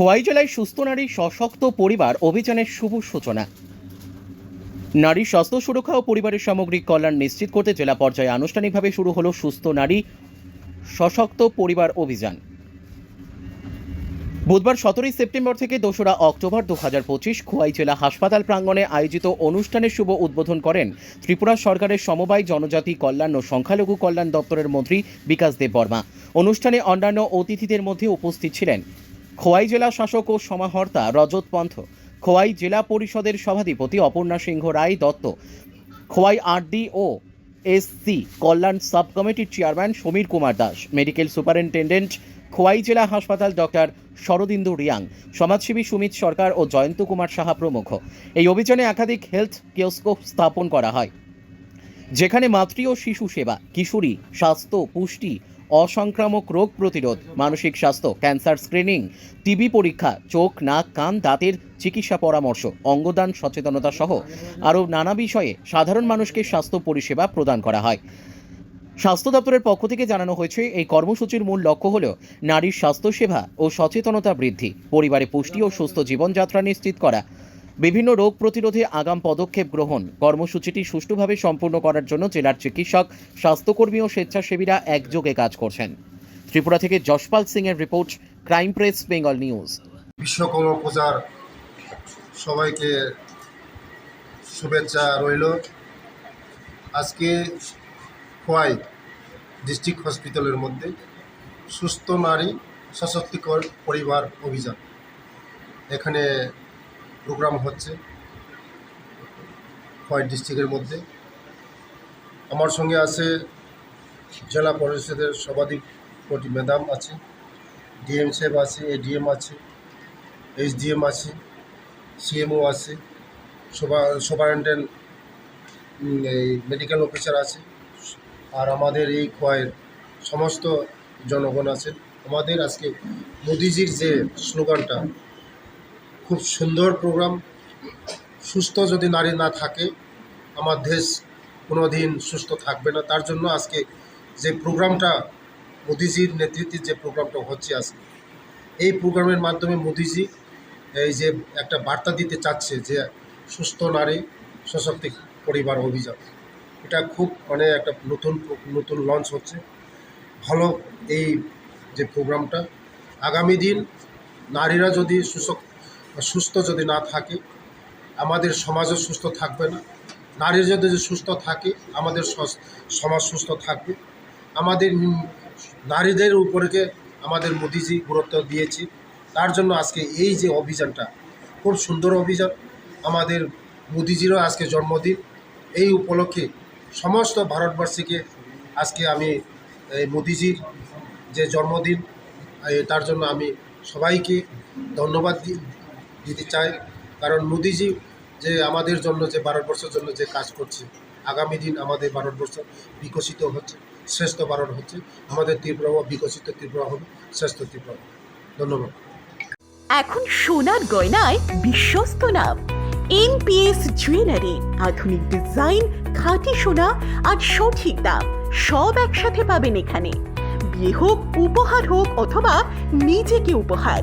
খোয়াই জেলায় সুস্থ নারী সশক্ত পরিবার অভিযানের শুভ সূচনা। নারী স্বাস্থ্য সুরক্ষা ও পরিবারের সামগ্রিক কল্যাণ নিশ্চিত করতে জেলা পর্যায়ে আনুষ্ঠানিকভাবে শুরু হলো সুস্থ নারী সশক্ত পরিবার অভিযান। বুধবার সতেরোই সেপ্টেম্বর থেকে দোসরা অক্টোবর দু হাজার পঁচিশ খোয়াই জেলা হাসপাতাল প্রাঙ্গণে আয়োজিত অনুষ্ঠানের শুভ উদ্বোধন করেন ত্রিপুরা সরকারের সমবায় জনজাতি কল্যাণ ও সংখ্যালঘু কল্যাণ দপ্তরের মন্ত্রী বিকাশ দেব বর্মা। অনুষ্ঠানে অন্যান্য অতিথিদের মধ্যে উপস্থিত ছিলেন খোয়াই জেলা শাসক ও সমাহর্তা রজত পন্থ, খোয়াই জেলা পরিষদের সভাধিপতি অপর্ণা সিংহ রায় দত্ত, খোয়াই আরডি ও এসসি কল্যাণ সাব কমিটির chairman Samir Kumar Das, medical superintendent, Khowai জেলা হাসপাতাল ডক্টর শরদিন্দু রিয়াং, সমাজসেবী সুমিত সরকার ও জয়ন্ত কুমার সাহা প্রমুখ। এই অভিযানে একাধিক হেলথ কিওস্কো স্থাপন করা হয়, যেখানে মাতৃ ও শিশু সেবা, কিশোরী, স্বাস্থ্য, পুষ্টি অসংক্রামক রোগ প্রতিরোধ, মানসিক স্বাস্থ্য, ক্যান্সার স্ক্রিনিং, টিবি পরীক্ষা, চোখ, নাক, কান, দাঁতের চিকিৎসা পরামর্শ, অঙ্গদান সচেতনতা সহ আরও নানা বিষয়ে সাধারণ মানুষকে স্বাস্থ্য পরিষেবা প্রদান করা হয়। স্বাস্থ্য দপ্তরের পক্ষ থেকে জানানো হয়েছে, এই কর্মসূচির মূল লক্ষ্য হল নারীর স্বাস্থ্যসেবা ও সচেতনতা বৃদ্ধি, পরিবারে পুষ্টি ও সুস্থ জীবনযাত্রা নিশ্চিত করা বিভিন্ন রোগ প্রতিরোধে আগাম পদক্ষেপ গ্রহণ। কর্মসূচিটি সুষ্ঠুভাবে সম্পূর্ণ করার জন্য জেলার চিকিৎসক, স্বাস্থ্যকর্মী ও স্বেচ্ছাসেবীরা একযোগে কাজ করছেন। ত্রিপুরা থেকে যশপাল সিং এর report, crime press, Bengal news. Vishwakarma পূজার সবাইকে শুভেচ্ছা রইল। আজকে খোয়াই ডিস্ট্রিক্ট হসপিটালের মধ্যে সুস্থ নারী সশক্তিকর পরিবার অভিযান। এখানে প্রোগ্রাম হচ্ছে খোয়াই ডিস্ট্রিক্টের মধ্যে। আমার সঙ্গে আছে জেলা পরিষদের সভাধিপতি ম্যাডাম আছে, ডিএম সাহেব আছে, এডিএম আছে এইচডিএম আছে, সিএমও আছে সুপার সুপারিনটেন্ডেন্ট এই মেডিকেল অফিসার আছে, আর আমাদের এই খোয়াইয়ের সমস্ত জনগণ আছে আমাদের আজকে মোদিজির যে স্লোগানটা খুব সুন্দর প্রোগ্রাম। সুস্থ যদি নারী না থাকে, আমার দেশ কোনো দিন সুস্থ থাকবে না। তার জন্য আজকে যে প্রোগ্রামটা, মোদিজির নেতৃত্বে যে প্রোগ্রামটা হচ্ছে আজকে, এই প্রোগ্রামের মাধ্যমে মোদিজি এই যে একটা বার্তা দিতে চাচ্ছে যে সুস্থ নারী, সশক্তি পরিবার অভিযান, এটা খুব মানে একটা নতুন নতুন লঞ্চ হচ্ছে। ভালো এই যে প্রোগ্রামটা। আগামী দিন নারীরা যদি সুসক সুস্থ যদি না থাকে, আমাদের সমাজও সুস্থ থাকবে না। নারী যদি সুস্থ থাকে, আমাদের সমাজ সুস্থ থাকবে। আমাদের নারীদের উপরে আমাদের মোদিজি গুরুত্ব দিয়েছে। তার জন্য আজকে এই যে অভিযানটা, খুব সুন্দর অভিযান। আমাদের মোদিজিরও আজকে জন্মদিন। এই উপলক্ষে সমস্ত ভারতবর্ষীকে আজকে আমি, এই মোদিজির যে জন্মদিন তার জন্য আমি সবাইকে ধন্যবাদ দি- দিতে চাই, কারণ মোদিজি যে আমাদের জন্য, যে ভারতবর্ষের জন্য যে কাজ করছে, আগামী দিন আমাদের ভারতবর্ষ বিকশিত হচ্ছে, শ্রেষ্ঠ ভারত হচ্ছে, আমাদের ত্রিপুরা বিকশিত ত্রিপুরা হবে, শ্রেষ্ঠ ত্রিপুরা ধন্যবাদ। এখন সোনার গয়নায় বিশ্বস্ত নাম এনপিএস জুয়েলারি, আধুনিক ডিজাইন, খাঁটি সোনা আর সঠিক দাম, সব একসাথে পাবেন এখানে। বিয়ে হোক, উপহার হোক অথবা নিজেকে উপহার।